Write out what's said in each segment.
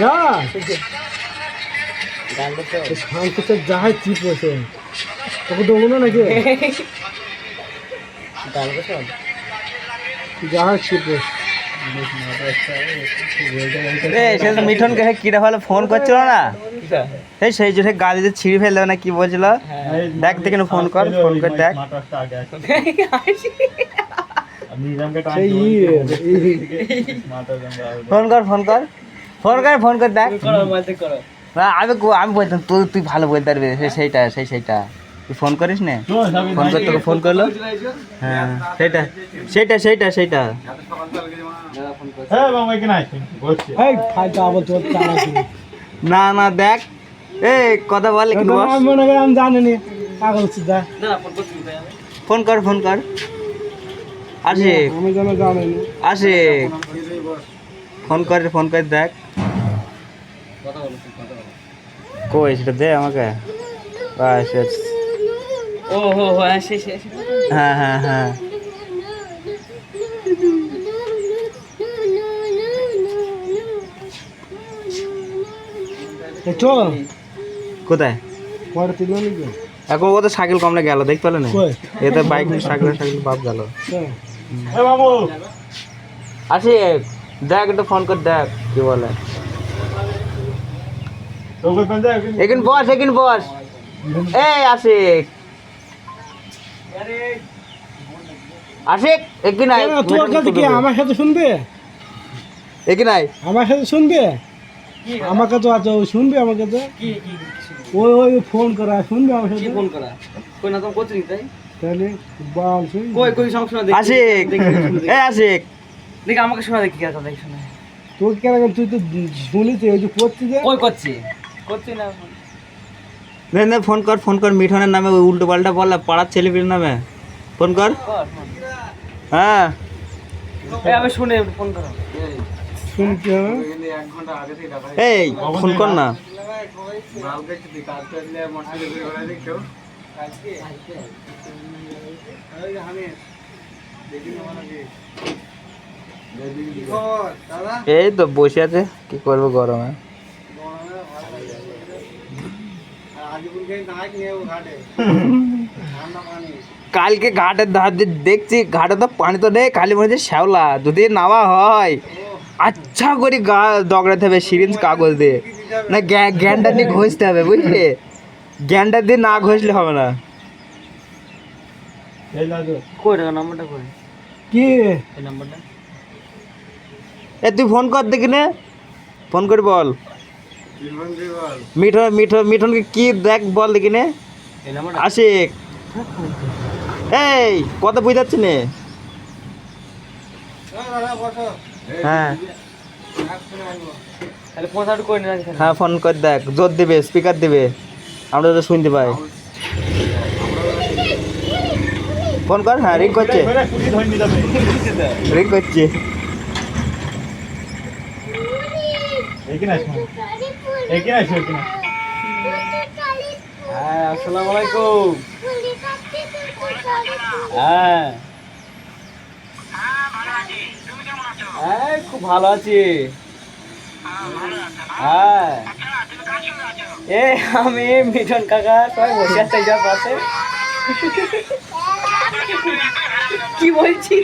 যা গানটা তো শান্ত তো চিপ বসে তোকে দেবো না নাকি? গানটা শোন যাহাই চিপ বসে এ সে তো মিঠনকে হে কিরা ফেলে ফোন করছিল না? এই সেই জন্য গাড়িতে ছিঁড়ে ফেলল না কি বলছিল? দেখ দেখে ফোন কর ফোন কর দেখ। ফোন কর ফোন কর। ফোন কর ফোন করে দেখ। না, আমি আমি বলতাম তুই তুই ভালো বলতে পারবি সেইটা সেই সেইটা। তুই ফোন করিস না? ফোন করে তোকে ফোন করল? হ্যাঁ সেইটা সেইটা সেইটা সেইটা। চালাকি না না দেখ। এ কথা বলে কি বল আমি মনে করি আমি জানি পাগল সিদ্ধা ফোন করছি তাই আমি। ফোন কর ফোন কর। আসে আসে ফোন করে ফোন করে দেখ। কই সেটা দে আমাকে। বাস। ও হো হো হ্যাঁ হ্যাঁ হ্যাঁ হ্যাঁ। চল। কোথায়? পরে তুলো এখন ও তো সাইকেল কমলে গেল দেখতে পেলে না? কই? এ তো বাইক নিয়ে সাইকেল সাইকেল বাপ গেল। চল। আসি দেখ একটু ফোন করে দেখ কি বলে। এখানে বস এখানে বস। এই আশিক। আশিক এখানে আয় তোর কাছে কি আমার সাথে শুনবে? এখানে আয় আমার সাথে শুনবে? আমার কাছে আছে ও শুনবে আমার কাছে? কি কি ওই ওই ফোন করা শুনবে আমার কি সাথে? ফোন করা? কই না তো করছিস তাই তাহলে বাল শুনবে। কই কই সব শোনা দেখি। আশিক। দেখি, দেখি, এই আশিক। দেখি আমাকে শোনা দেখি কথা দেখি শোনা। তোর কেন তুই তো শুনিস ওই যে করছি যে? কই করছি না নে নে ফোন কর ফোন কর মিঠনের নামে ওই উল্টো পাল্টা বললা পাড়ার ছেলেপিলের নামে। ফোন কর। হ্যাঁ। এই আমি শুনে ফোন করো। এই ফোন কর না। এই তো বসে আছে কি করব গরমে? কালকে ঘাটের ধার দিয়ে দেখছি ঘাটে তো পানি তো নেই খালি মনে হচ্ছে শ্যাওলা। যদি নাওয়া হয় আচ্ছা করে গা দগড়াতে হবে সিরিঞ্জ কাগজ দিয়ে। না গ্যা- জ্ঞানটা দিয়ে ঘষতে হবে বুঝলে? জ্ঞানটা দিয়ে না ঘষলে হবে না। কই রে নাম্বারটা কই? কি? এ তুই ফোন কর দেখি নে। ফোন করে বল। মিঠন মিঠন মিঠনকে কি দেখ বল দেখি নে। আশিক। এই কথা বুঝতে পারছি নে। হ্যাঁ। ফোন সাউন্ড কই না রাখি হ্যাঁ ফোন করে দেখ। জোর দিবে স্পিকার দিবে। আমরা তো শুনতে পাই। ফোন কর হ্যাঁ রিং করছে। রিং করছে। হ্যাঁ আসসালামু আলাইকুম। হ্যাঁ। হ্যাঁ খুব ভালো আছি। হ্যাঁ। এ, আমি মিঠন কাকা, সবাই বসে আছে যার পাশে। কি বলছি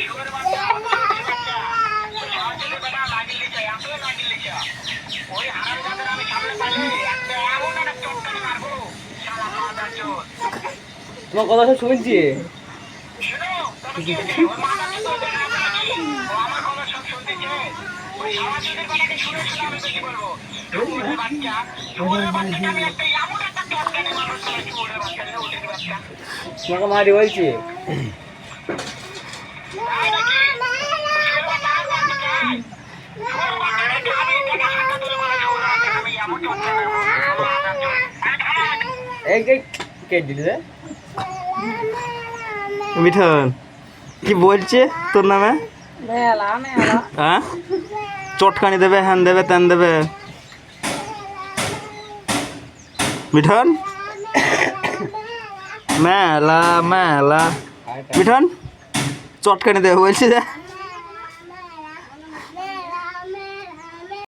তোমার কথা সব শুনছি। তোমাকে মারি বলছি। এই কে কে দিলি? রে মিঠন কি বলছে তোর নামে? হ্যাঁ? চটকানি দেবে হ্যান দেবে তেন দেবে। মিঠন? মেলা মেলা। মিঠন চটকানি দেবে বলছি যে।